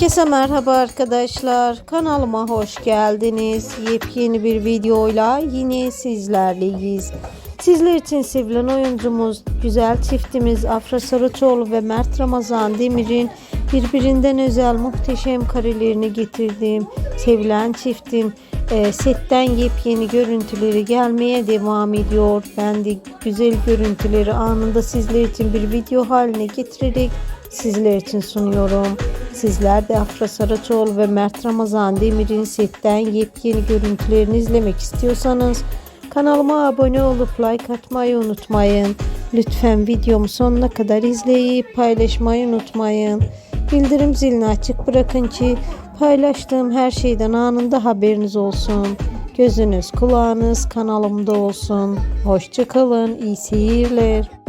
Herkese merhaba arkadaşlar. Kanalıma hoş geldiniz. Yepyeni bir videoyla yine sizlerleyiz. Sizler için sevilen oyuncumuz, güzel çiftimiz Afra Saraçoğlu ve Mert Ramazan Demir'in birbirinden özel muhteşem karelerini getirdiğim sevilen çiftin e, setten yepyeni görüntüleri gelmeye devam ediyor. Ben de güzel görüntüleri anında sizler için bir video haline getirerek sizler için sunuyorum. Sizler de Afra Saraçoğlu ve Mert Ramazan Demir'in setten yepyeni görüntülerini izlemek istiyorsanız kanalıma abone olup like atmayı unutmayın. Lütfen videomu sonuna kadar izleyip paylaşmayı unutmayın. Bildirim zilini açık bırakın ki paylaştığım her şeyden anında haberiniz olsun. Gözünüz kulağınız kanalımda olsun. Hoşçakalın, iyi seyirler.